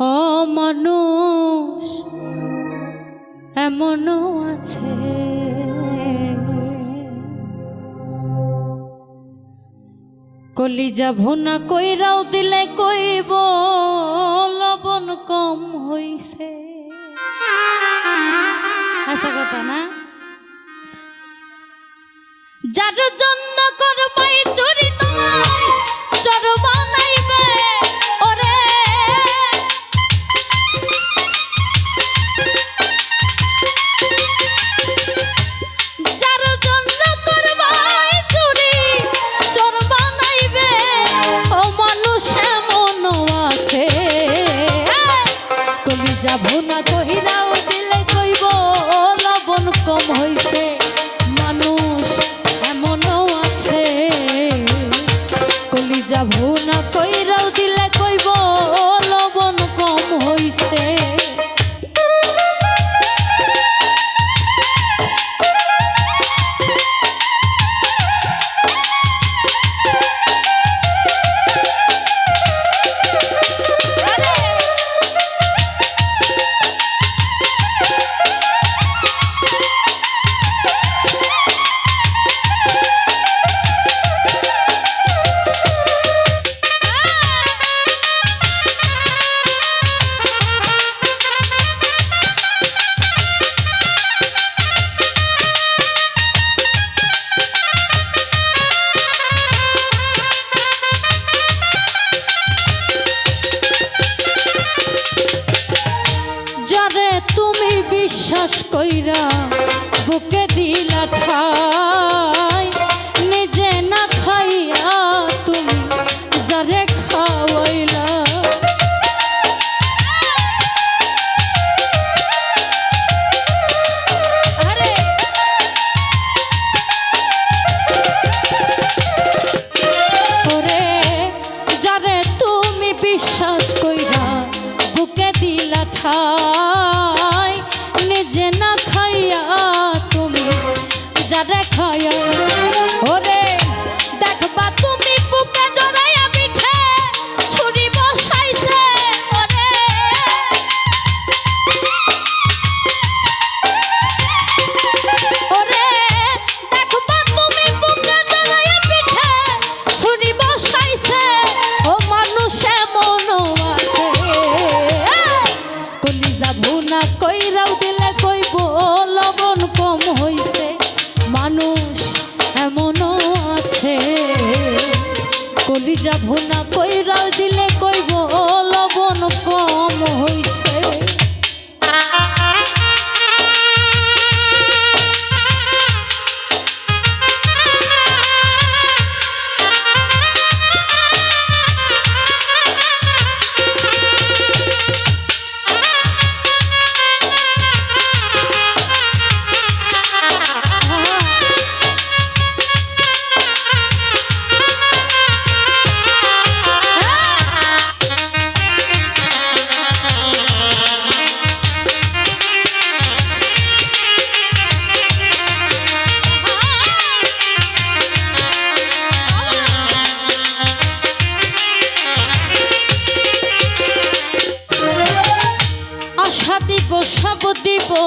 ও মানুষ, এমনও আছে। কলিজা ভুনা কইরাও দিলে কইব, লবণ কম হইছে। আশা কথা না? যার জন্য যাব না কহিলাও দিলে কইব লবণ কম হইছে। বিশ্বাস কইরা বুকে দিলা ঠাই। কইরাও দিলে কইব লবণ কম হইছে। মানুষ এমনও আছে। কলিজা ভুনা কইরাও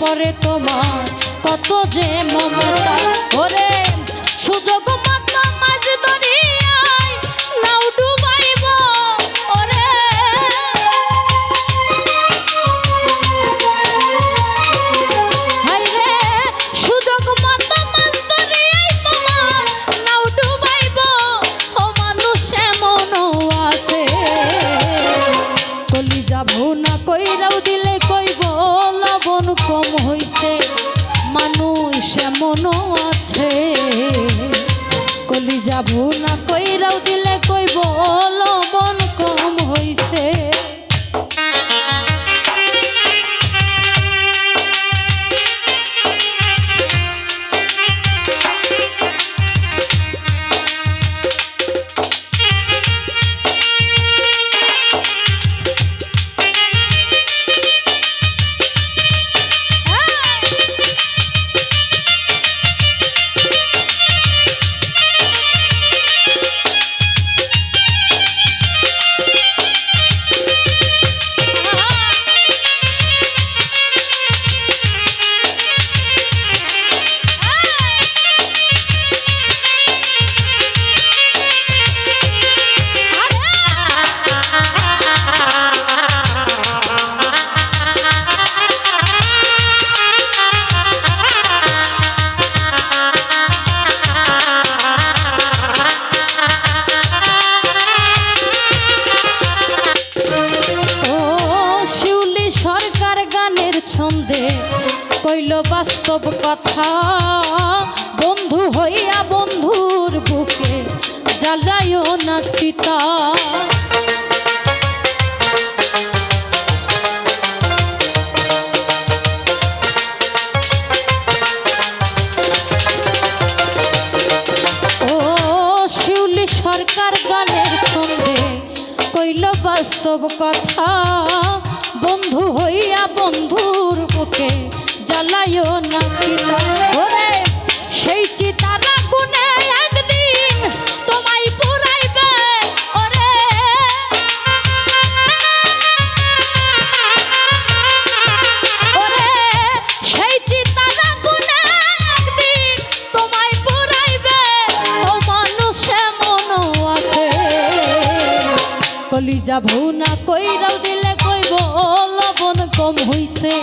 পরে তোমার কত যে মমতা। ওরে সেমন আছে। কলি যাব না কইরাও দিলে কথা। বন্ধু হইয়া বন্ধুর বুকে জ্বালায়ও না চিতা। সরকার গানের ছন্দে কইল বাস্তব কথা। বন্ধু হইয়া বন্ধুর বুকে জ্বালায়ও না ওরে, সেই চিতার আগুনে একদিন তোমায় পুরাইবে। ওরে। ওরে, সেই চিতার আগুনে একদিন তোমায় পুরাইবে। ও মানুষ এমনও আছে। কলিজা ভুনা কইরাও দিলে কইব লবণ কম হইছে।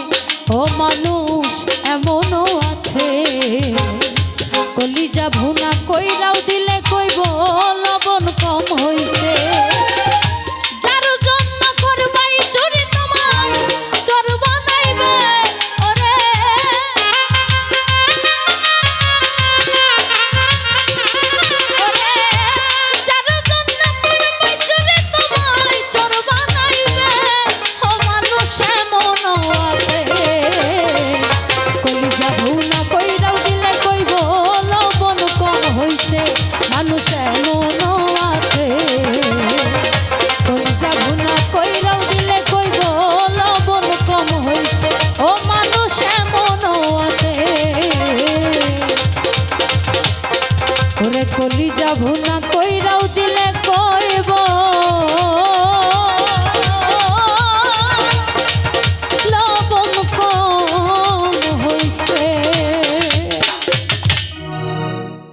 ও মানুষ এমনও আছে। কলিজা ভুল ওরে কলিজা ভুনা কইরা